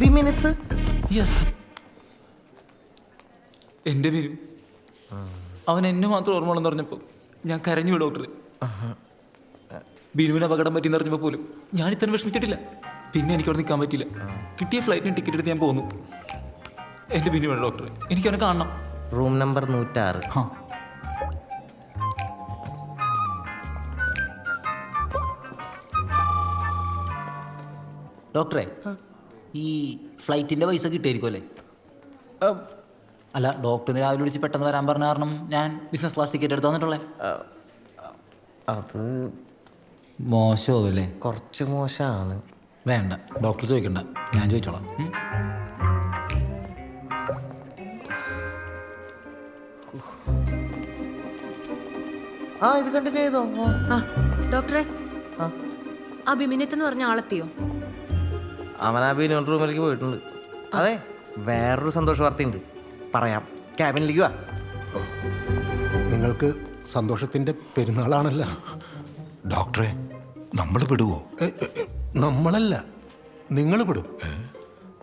ബിമിനിത്ത് yes എന്റെ പേരും? അവൻ എന്നെ മാത്രം ഓർമ്മ പറഞ്ഞപ്പോൾ ഞാൻ കരഞ്ഞു വിടും ഡോക്ടർ ബിനുവിന് അപകടം പറ്റിയെന്ന് അറിഞ്ഞപ്പോൾ പോലും ഞാൻ ഇത്ര വിഷമിച്ചിട്ടില്ല. പിന്നെ എനിക്ക് അവിടെ നിൽക്കാൻ പറ്റില്ല കിട്ടിയ ഫ്ലൈറ്റിന് ടിക്കറ്റ് എടുത്ത് ഞാൻ പോന്നു. എന്റെ ബിനു വേണം ഡോക്ടർ എനിക്ക് അവനെ കാണണം. റൂം നമ്പർ നൂറ്റാറ്. ഡോക്ടറെ ഈ ഫ്ലൈറ്റിന്റെ പൈസ കിട്ടിയായിരിക്കും അല്ലേ? അല്ല ഡോക്ടർ രാവിലെ വിളിച്ച് പെട്ടെന്ന് വരാൻ പറഞ്ഞ കാരണം ഞാൻ ബിസിനസ് ക്ലാസ് ടിക്കറ്റ് എടുത്ത് തന്നിട്ടുള്ളേ. അത് മോശമല്ലേ കുറച്ച് മോശമാണ്. വേണ്ട ഡോക്ടർ ചോദിക്കണ്ട. ഞാൻ ചോദിച്ചോളാം. ആ ഇത് കണ്ടിന്യൂ ചെയ്തോ. ഡോക്ടറെ ബിമിനിത്ത് എന്ന് പറഞ്ഞ ആളെത്തിയോ? അവൻ ആ റൂമിലേക്ക് പോയിട്ടുണ്ട്. അതെ വേറൊരു സന്തോഷ വാർത്തയുണ്ട്. പറയാം. ക്യാബിനിലേക്ക് വാ. നിങ്ങൾക്ക് സന്തോഷത്തിന്റെ പെരുന്നാളാണല്ലോ. ഡോക്ടറെ നമ്മൾ എ, നമ്മളല്ല. നിങ്ങൾ പെടും.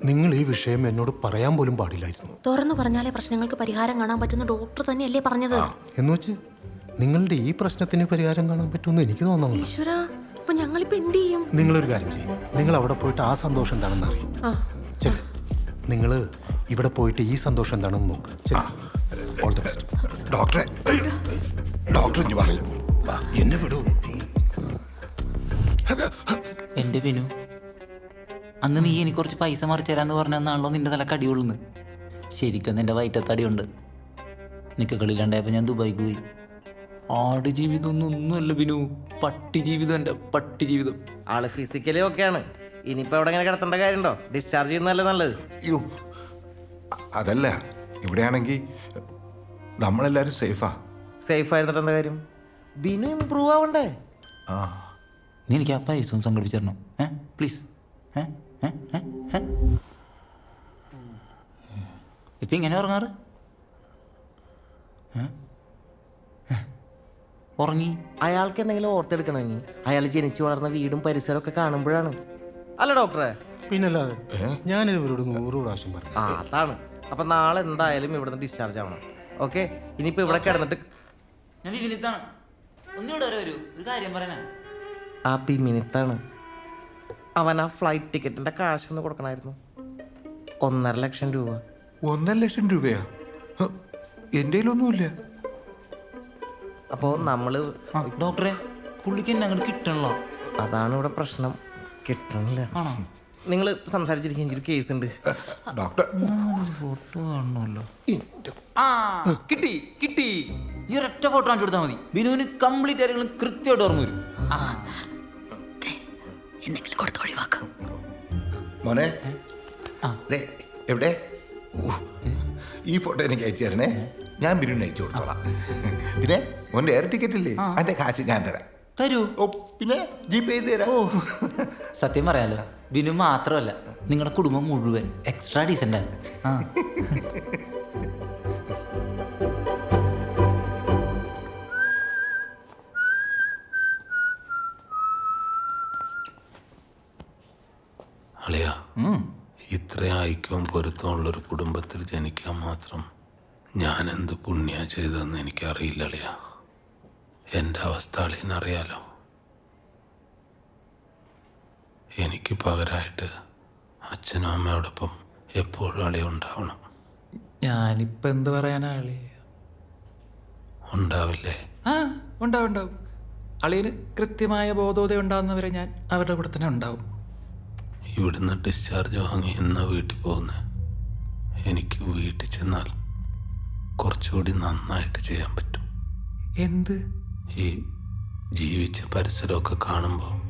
നിങ്ങൾ ഈ വിഷയം എന്നോട് പറയാൻ പോലും പാടില്ലായിരുന്നു. തുറന്നു പറഞ്ഞാലേ പ്രശ്നങ്ങൾക്ക് പരിഹാരം കാണാൻ പറ്റുന്ന ഡോക്ടർ തന്നെയല്ലേ പറഞ്ഞത്? എന്ന് വെച്ച് നിങ്ങളുടെ ഈ പ്രശ്നത്തിന് പരിഹാരം കാണാൻ പറ്റുമെന്ന് എനിക്ക് തോന്നുന്നു ഈശ്വര. അപ്പൊ ഞങ്ങളിപ്പോ എന്ത് ചെയ്യും? നിങ്ങളൊരു കാര്യം ചെയ്യും. നിങ്ങൾ അവിടെ പോയിട്ട് ആ സന്തോഷം എന്താണെന്ന് അറിയും. ആ നിങ്ങൾ ഇവിടെ പോയിട്ട് ഈ സന്തോഷം എന്താണെന്ന് നോക്ക്. the best. ഡോക്ടറെ ഡോക്ടർ ഇനി വാ. വാ, എന്നെ വിടൂ. എന്റെ ബിനു അന്ന് നീ എനിക്ക് കുറച്ച് പൈസ മറിച്ച് തരാന്ന് പറഞ്ഞാണല്ലോ നിന്റെ തല കടിയുള്ളു ശരിക്കും നിന്റെ വയറ്റത്തടിയുണ്ട്. നിക്കക്കളില്ലാണ്ടായപ്പോൾ ഞാൻ ദുബായിക്ക് പോയി. ആട് ജീവിതം ഒന്നും ഒന്നുമല്ല ബിനു. പട്ടി ജീവിതം എന്റെ പട്ടി ജീവിതം. ആൾ ഫിസിക്കലി ഒക്കെയാണ് ഇനിയിപ്പോ അവിടെ ഇങ്ങനെ കിടത്തേണ്ട കാര്യമുണ്ടോ? ഡിസ്ചാർജ് ചെയ്യുന്നതല്ലേ നല്ലത്. അയ്യോ അ- അതല്ല ഇവിടെയാണെങ്കിൽ നമ്മളെല്ലാവരും സേഫാ സേഫ് ആയിരുന്നിട്ട് എന്താ കാര്യം? ബിനു ഇമ്പ്രൂവ് ആവണ്ടേ? ആ. നീ എനിക്ക് ആ പൈസ ഒന്ന് സംഘടിപ്പിച്ചു തരണം? ഏ? പ്ലീസ് ഏ? ഏ? ഏ? ഏ? ഇപ്പം ഇങ്ങനെ ഉറങ്ങാറ്? ഏ? ഏ? ഉറങ്ങി അയാൾക്ക് എന്തെങ്കിലും ഓർത്തെടുക്കണമെങ്കിൽ അയാൾ ജനിച്ചു വളർന്ന വീടും പരിസരവും ഒക്കെ കാണുമ്പോഴാണ്. അല്ല ഡോക്ടറെ? പിന്നല്ലാതെ ഞാനിത് ഇവരോട് നൂറ് പ്രാവശ്യം പറഞ്ഞു. ആ അതാണ്. അപ്പൊ നാളെ എന്തായാലും ഇവിടുന്ന് ഡിസ്ചാർജ് ആവണം. ഓക്കെ? ഇനിയിപ്പോ ഇവിടെ കിടന്നിട്ട് ഞാൻ വിവിനിത്താണ് ഒന്നിവിടെ വരെ വരൂ. ഒരു കാര്യം പറയാനാ ആ പിമിനിത്താണ് അവൻ ആ ഫ്ലൈറ്റ് ടിക്കറ്റിന്റെ കാശ് ഒന്ന് കൊടുക്കണമായിരുന്നു ഒന്നര ലക്ഷം രൂപ. ഒന്നര ലക്ഷം രൂപയാ? എന്റെ കയ്യിലൊന്നുമില്ല അപ്പോൾ നമ്മൾ ഡോക്ടറെ പുള്ളിക്ക് എന്നെ അങ്ങോട്ട് കിട്ടണല്ലോ. അതാണ് ഇവിടെ പ്രശ്നം. കിട്ടണില്ല. ആണോ? നിങ്ങൾ സംസാരിച്ചിരിക്കും എനിക്കൊരു കേസ് ഉണ്ട് ഡോക്ടർ ഫോട്ടോ കാണണമല്ലോ. ആ കിട്ടി കിട്ടി. ഈ ഒരൊറ്റ ഫോട്ടോ കാണിച്ചു കൊടുത്താൽ മതി. ബിനുവിന് കംപ്ലീറ്റ് കാര്യങ്ങളും കൃത്യമായിട്ട് ഓർമ്മ വരും. ആ എന്തെങ്കിലും കൊടുത്ത് ഒഴിവാക്കാം. മോനെ എവിടെ? ഈ ഫോട്ടോ എനിക്ക് അയച്ചു തരണേ. ഞാൻ ബിരിയാണി അയച്ചു കൊടുത്തോളാം. പിന്നെ മോന്റെ എയർ ടിക്കറ്റ് ഇല്ലേ? അതിന്റെ കാശ് ഞാൻ തരാം. തരൂ. ഓ പിന്നെ ജി പേ ചെയ്ത് തരാം. ഓ. സത്യം പറയാലോ ബിനു മാത്രമല്ല നിങ്ങളുടെ കുടുംബം മുഴുവൻ എക്സ്ട്രാ ഡീസന്റ് ആ. അളിയ ഇത്രയും ഐക്യവും പൊരുത്തമുള്ളൊരു കുടുംബത്തിൽ ജനിക്കാൻ മാത്രം ഞാൻ എന്ത് പുണ്യ ചെയ്തതെന്ന് എനിക്കറിയില്ല അളിയ എന്റെ അവസ്ഥ അളിയനറിയാലോ? എനിക്ക് പകരമായിട്ട് അച്ഛനും അമ്മയോടൊപ്പം എപ്പോഴും അളിയ ഉണ്ടാവണം. ഞാനിപ്പോൾ എന്ത് പറയാനാ അളി? ഉണ്ടാവില്ലേ? ആ ഉണ്ടാവും ഉണ്ടാവും. അളിയന് കൃത്യമായ ബോധോദയം ഉണ്ടാകുന്നവരെ ഞാൻ അവരുടെ കൂടെ തന്നെ ഉണ്ടാവും. ഇവിടുന്ന് ഡിസ്ചാർജ് വാങ്ങി എന്നാ വീട്ടിൽ പോകുന്നത് എനിക്ക് വീട്ടിൽ ചെന്നാൽ കുറച്ചുകൂടി നന്നായിട്ട് ചെയ്യാൻ പറ്റും. എന്ത്? ഈ ജീവിച്ച പരിസരമൊക്കെ കാണുമ്പോൾ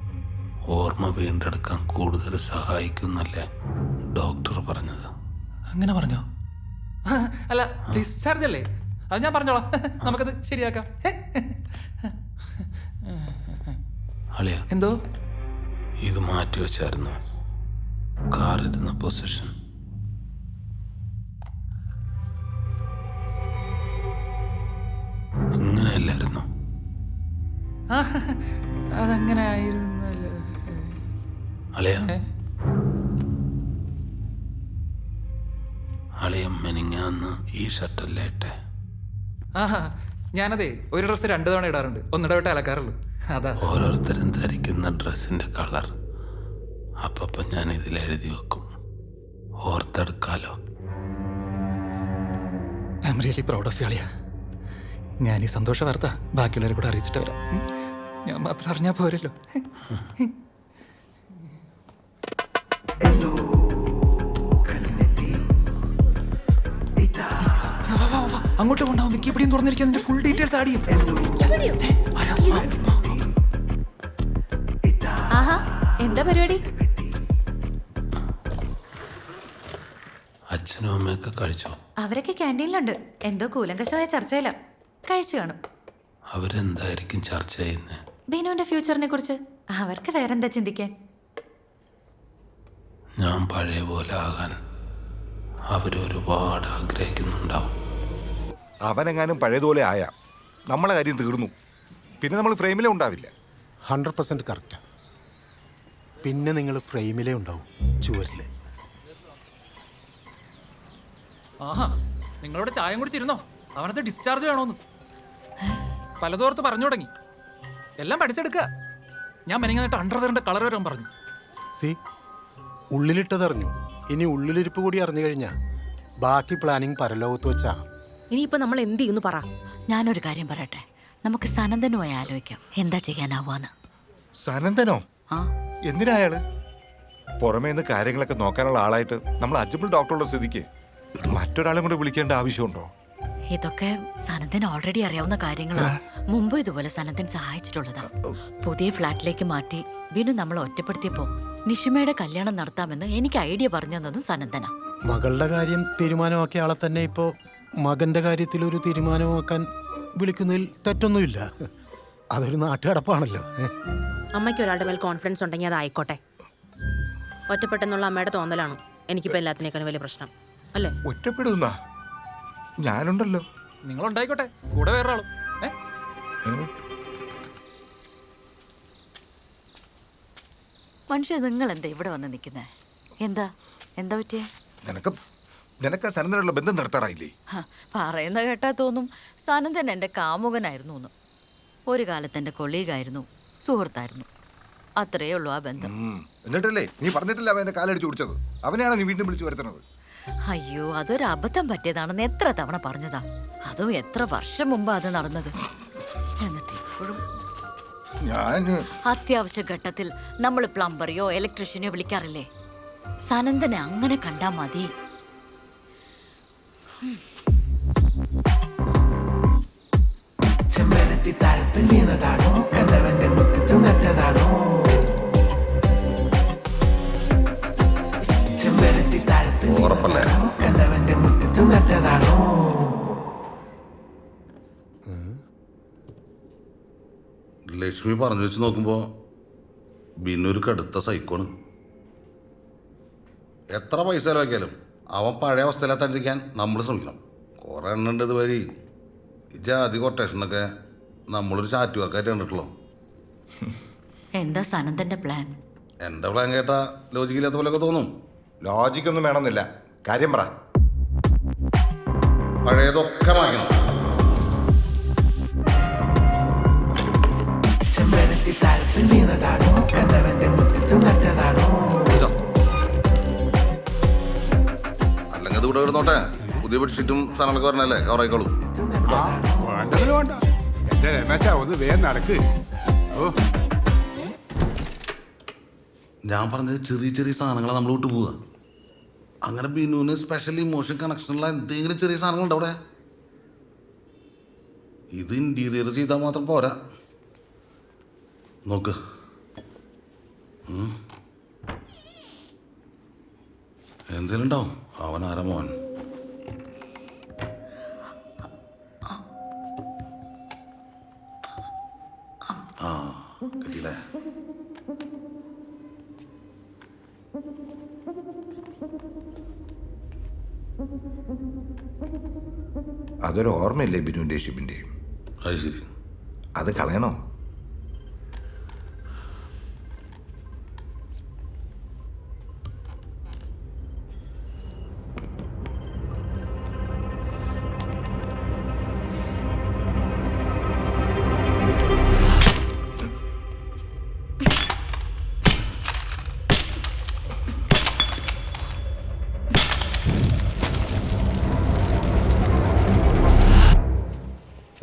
ഓർമ്മ വീണ്ടെടുക്കാൻ കൂടുതൽ സഹായിക്കുന്നല്ലേ ഡോക്ടർ പറഞ്ഞത്. അങ്ങനെ പറഞ്ഞോ? അല്ല ഡിസ്ചാർജ് അല്ലേ? അത് ഞാൻ പറഞ്ഞോളാം. നമുക്കത് ശരിയാക്കാം? അളിയ എന്തോ? ഇത് മാറ്റി വെച്ചായിരുന്നു. കാറിരുന്ന പൊസിഷൻ. അതങ്ങനെ അളിയ? അളിയം മെനിങ്ങാന്ന് ഈ ഷർട്ടല്ലേ ഇട്ടെ? ആഹാ ഞാനതേ ഒരു ഡ്രസ്സ് രണ്ടു തവണ ഇടാറുണ്ട്. ഒന്നിടവിട്ട് അലക്കാറുള്ളൂ. അതാ. ഓരോരുത്തരും ധരിക്കുന്ന ഡ്രസ്സിന്റെ കളർ. അപ്പൊ ഞാൻ ഇതിൽ എഴുതി വെക്കും. ഓർത്തെടുക്കാലോ. I am really proud of യാളിയ ഞാൻ ഈ സന്തോഷ വാർത്ത ബാക്കിയുള്ളവരെ കൂടെ അറിയിച്ചിട്ട് വരാം. ഞാൻ മാത്രം അറിഞ്ഞാൽ പോരല്ലോ. വാ, വാ, വാ. അങ്ങോട്ട് കൊണ്ടാവും. മിക്കി എവിടെയും തുറന്നിരിക്കാൻ നിന്റെ ഫുൾ ഡീറ്റെയിൽസ് ആഡ് എന്താ പരിപാടി? അച്ഛനും അമ്മയൊക്കെ കഴിച്ചോ? അവരൊക്കെ ക്യാന്റീനിലുണ്ട്. എന്തോ കൂലങ്കശമായ ചർച്ചയില. കഴിച്ചു കാണും. അവരെന്തായിരിക്കും ചർച്ച ചെയ്യുന്നത് ബിനുവിന്റെ ഫ്യൂച്ചറിനെ കുറിച്ച് അവർക്ക് വേറെന്താ ചിന്തിക്കാൻ? ഞാൻ പഴയ പോലെ ആകാൻ അവരൊരുപാട് ആഗ്രഹിക്കുന്നുണ്ടാവും. അവനെങ്ങാനും പഴയതുപോലെ ആയ നമ്മളെ കാര്യം തീർന്നു. പിന്നെ നമ്മൾ ഫ്രെയിമിലേ ഉണ്ടാവില്ല. ഹൺഡ്രഡ് പെർസെന്റ് കറക്റ്റാണ് പിന്നെ നിങ്ങൾ ഫ്രെയിമിലേ ഉണ്ടാവും ചുവരിൽ ആഹാ നിങ്ങളോട് ചായം കുടിച്ചിരുന്നോ? അവനത്തെ ഡിസ്ചാർജ് വേണോന്ന്. പലതോർത്ത് പറഞ്ഞു തുടങ്ങി. എല്ലാം പഠിച്ചെടുക്കുക ഞാൻ മെനങ്ങാനായിട്ട് അണ്ടർവെയറിന്റെ കളർ വരാൻ പറഞ്ഞു. സി ഉള്ളിലിട്ടതറിഞ്ഞു. ഇനി ഉള്ളിലിരിപ്പ് കൂടി അറിഞ്ഞു കഴിഞ്ഞാൽ ബാക്കി പ്ലാനിങ് പരലോകത്ത് വെച്ചാ. ഇനിയിപ്പോ നമ്മൾ എന്ത് ചെയ്യുന്നു പറ. ഞാനൊരു കാര്യം പറയട്ടെ. നമുക്ക് സനന്ദനുമായി ആലോചിക്കാം. എന്താ ചെയ്യാനാവാന്ന് സനന്ദനോ ആ. എന്തിനാ അയാൾ? പുറമേ നിന്ന് കാര്യങ്ങളൊക്കെ നോക്കാനുള്ള ആളായിട്ട് നമ്മൾ അജ്മൽ ഡോക്ടറുള്ള സ്ഥിതിക്ക് മറ്റൊരാളും കൂടെ വിളിക്കേണ്ട ആവശ്യമുണ്ടോ? ഇതൊക്കെ സനന്തൻ ഓൾറെഡി അറിയാവുന്ന കാര്യങ്ങളാണ് മുമ്പ് ഇതുപോലെ സനന്തൻ സഹായിച്ചിട്ടുള്ളതാ. പുതിയ ഫ്ലാറ്റിലേക്ക് മാറ്റി ബിനു നമ്മളെ ഒറ്റപ്പെടുത്തിയപ്പോ നിഷിമയുടെ കല്യാണം നടത്താമെന്ന് എനിക്ക് ഐഡിയ പറഞ്ഞു തന്നതും സനന്തനാ മകളുടെ കാര്യം തീരുമാനമാക്കിയ ആളെ തന്നെ ഇപ്പോ മകന്റെ കാര്യത്തിൽ ഒരു തീരുമാനമാക്കാൻ വിളിക്കുന്നതിൽ തെറ്റൊന്നുമില്ല. അതൊരു നാട്ടുകടപ്പാണല്ലോ? അമ്മയ്ക്ക് ഒരാളുടെ മേൽ കോൺഫിഡൻസ് ഉണ്ടെങ്കിൽ അത് ആയിക്കോട്ടെ. ഒറ്റപ്പെട്ടെന്നുള്ള അമ്മയുടെ തോന്നലാണ് എനിക്കിപ്പോ എല്ലാത്തിനേക്കാളും വലിയ പ്രശ്നം. അല്ലേ? ഒറ്റപ്പെടുന്ന? ഞാനുണ്ടല്ലോ. നിങ്ങൾ ഉണ്ടായിക്കോട്ടെ കൂടെ വേറെ ആളും? മനുഷ്യ നിങ്ങൾ എന്താ ഇവിടെ വന്ന് നിൽക്കുന്നേ? എന്താ? എന്താ പറ്റിയേ? നിനക്ക് നിനക്ക് സനന്ദനുള്ള ബന്ധം നിർത്താറായില്ലേ? പറയുന്ന കേട്ടാ തോന്നും. സനന്ദൻ എന്റെ കാമുകനായിരുന്നു എന്ന്. ഒരു കാലത്ത് എന്റെ കൊളീഗായിരുന്നു സുഹൃത്തായിരുന്നു. അത്രയേ ഉള്ളൂ ആ ബന്ധം. എന്നിട്ടല്ലേ? നീ പറഞ്ഞിട്ടില്ല അവൻ എന്റെ കാലടിച്ച് കുടിച്ചത് അവനെയാണ് നീ വീണ്ടും വിളിച്ചു വരുത്തുന്നത് അയ്യോ അതൊരു അബദ്ധം പറ്റിയതാണെന്ന് എത്ര തവണ പറഞ്ഞതാ. അതും എത്ര വർഷം മുമ്പ് അത് നടന്നത്. എന്നിട്ട് ഇപ്പോഴും ഞാൻ അത്യാവശ്യ ഘട്ടത്തിൽ നമ്മൾ പ്ലംബറിയോ ഇലക്ട്രീഷ്യനെയോ വിളിക്കാറില്ലേ? സനന്ദനെ അങ്ങനെ കണ്ടാ മതി. ഉറപ്പല്ലേ ലക്ഷ്മി പറഞ്ഞു വെച്ച് നോക്കുമ്പോൾ ബിന്നൂർ കടുത്ത സൈക്കോണ്. എത്ര പൈസ ചിലവാക്കിയാലും അവൻ പഴയ അവസ്ഥയിലെത്താണ്ടിരിക്കാൻ നമ്മൾ ശ്രമിക്കണം. കുറേ എണ്ണുണ്ട് ഇതുവഴി ഈ ജാതി കൊട്ടേഷനൊക്കെ നമ്മളൊരു ചാറ്റ് വർക്കായിട്ട് കണ്ടിട്ടുള്ളൂ. എന്താ സനന്ദന്റെ പ്ലാൻ? എന്റെ പ്ലാൻ കേട്ടാ ലോജിക്കില്ലാത്ത പോലെയൊക്കെ തോന്നും. ലോജിക്കൊന്നും വേണമെന്നില്ല. കാര്യം പറ. പഴയതൊക്കെ മാറ്റണം ഇതോ. അല്ലെങ്കിൽ അത് ഇവിടെ കിടന്നോട്ടെ പുതിയ ബെഡ്ഷീറ്റും സാധനങ്ങളൊക്കെ വരണല്ലേ? കവറായിക്കോളൂ. വേണ്ടതിൽ വേണ്ട. എന്റെ രമേശ ഒന്ന് വേഗം നടക്ക്. ഓ. ഞാൻ പറഞ്ഞത് ചെറിയ ചെറിയ സാധനങ്ങളാണ് നമ്മൾ വിട്ടു പോവുക. അങ്ങനെ ബിനുവിന് സ്പെഷ്യൽ ഇമോഷൻ കണക്ഷനുള്ള എന്തെങ്കിലും ചെറിയ സാധനങ്ങളുണ്ട് അവിടെ? ഇത് ഇന്റീരിയർ ചെയ്താൽ മാത്രം പോരാ. നോക്ക്. ഉം. എന്തേലും അവൻ ആരമോൻ ആ കിട്ടിയില്ലേ? അതൊരു ഓർമ്മയില്ലേ അത് ശരി. അത് കളയണോ?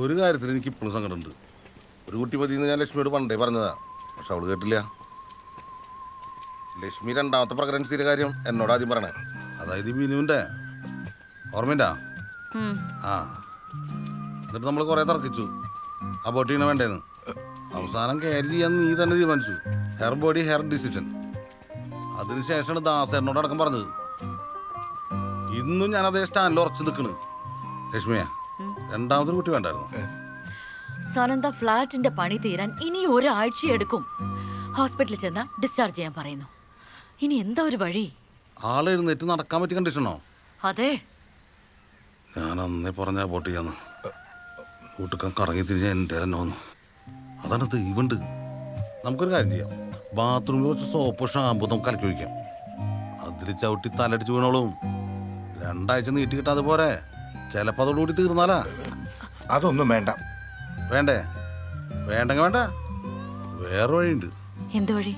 ഒരു കാര്യത്തിൽ എനിക്ക് ഇപ്പോഴും സങ്കടമുണ്ട്. ഒരു കുട്ടി പതിന്ന് ഞാൻ ലക്ഷ്മിയോട് പണ്ടേ പറഞ്ഞതാ. പക്ഷെ അവൾ കേട്ടില്ല. ലക്ഷ്മി രണ്ടാമത്തെ പ്രഗ്നൻസിയുടെ കാര്യം എന്നോട് ആദ്യം പറയണേ. അതായത് മിനുവിന്റെ ഓർമ്മയുണ്ടാ? ആ. എന്നിട്ട് നമ്മൾ കുറെ തർക്കിച്ചു. അബോട്ട് ചെയ്യണ വേണ്ടേന്ന്. അവസാനം കയറി ചെയ്യാൻ നീ തന്നെ തീരുമാനിച്ചു. ഹെയർ ബോഡി ഹെയർ ഡിസിഷൻ അതിനുശേഷമാണ് ദാസേനോട് അടക്കം പറഞ്ഞത്. ഇന്നും ഞാൻ അതേ സ്റ്റാൻഡിൽ ഉറച്ചു നിൽക്കണ് ലക്ഷ്മിയ. രണ്ടാമതൊരു കുട്ടി വേണ്ടായിരുന്നു. സനന്ദ ഫ്ലാറ്റിന്റെ പണി തീരാൻ ഇനി ഒരാഴ്ച എടുക്കും. ഹോസ്പിറ്റലിൽ ചെന്ന് ഡിസ്ചാർജ് ചെയ്യാൻ പറയുന്നു. ഇനി എന്താ ഒരു വഴി? ആളെ എഴുന്നേറ്റ് നടക്കാൻ പറ്റിയ കണ്ടീഷനോ അതെ. ഞാൻ അന്നേ പറഞ്ഞ അബോട്ട് ചെയ്യാന്ന് കൂട്ടുക്കാൻ കറങ്ങി തിരിഞ്ഞ എന്റെ തന്നെ വന്നു. അതാണ് ദൈവമുണ്ട് നമുക്കൊരു കാര്യം ചെയ്യാം. ബാത്റൂമിൽ കുറച്ച് സോപ്പ് ഷാമ്പു നമുക്ക് കലക്കി ഒഴിക്കാം. അതിൽ ചവിട്ടി തലടിച്ച് വീണോളും. രണ്ടാഴ്ച നീട്ടി കിട്ടാതെ പോരെ. ചിലപ്പോൾ അതോടുകൂടി തീർന്നാലാ? അതൊന്നും വേണ്ട. വേണ്ടേ? വേണ്ടെങ്കിൽ വേണ്ട. വേറെ വഴിയുണ്ട്. എന്ത് വഴി?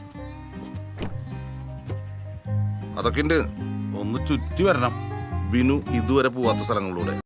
അതൊക്കെ ഉണ്ട് ഒന്ന് ചുറ്റി വരണം. ബിനു ഇതുവരെ പോവാത്ത സ്ഥലങ്ങളിലൂടെ.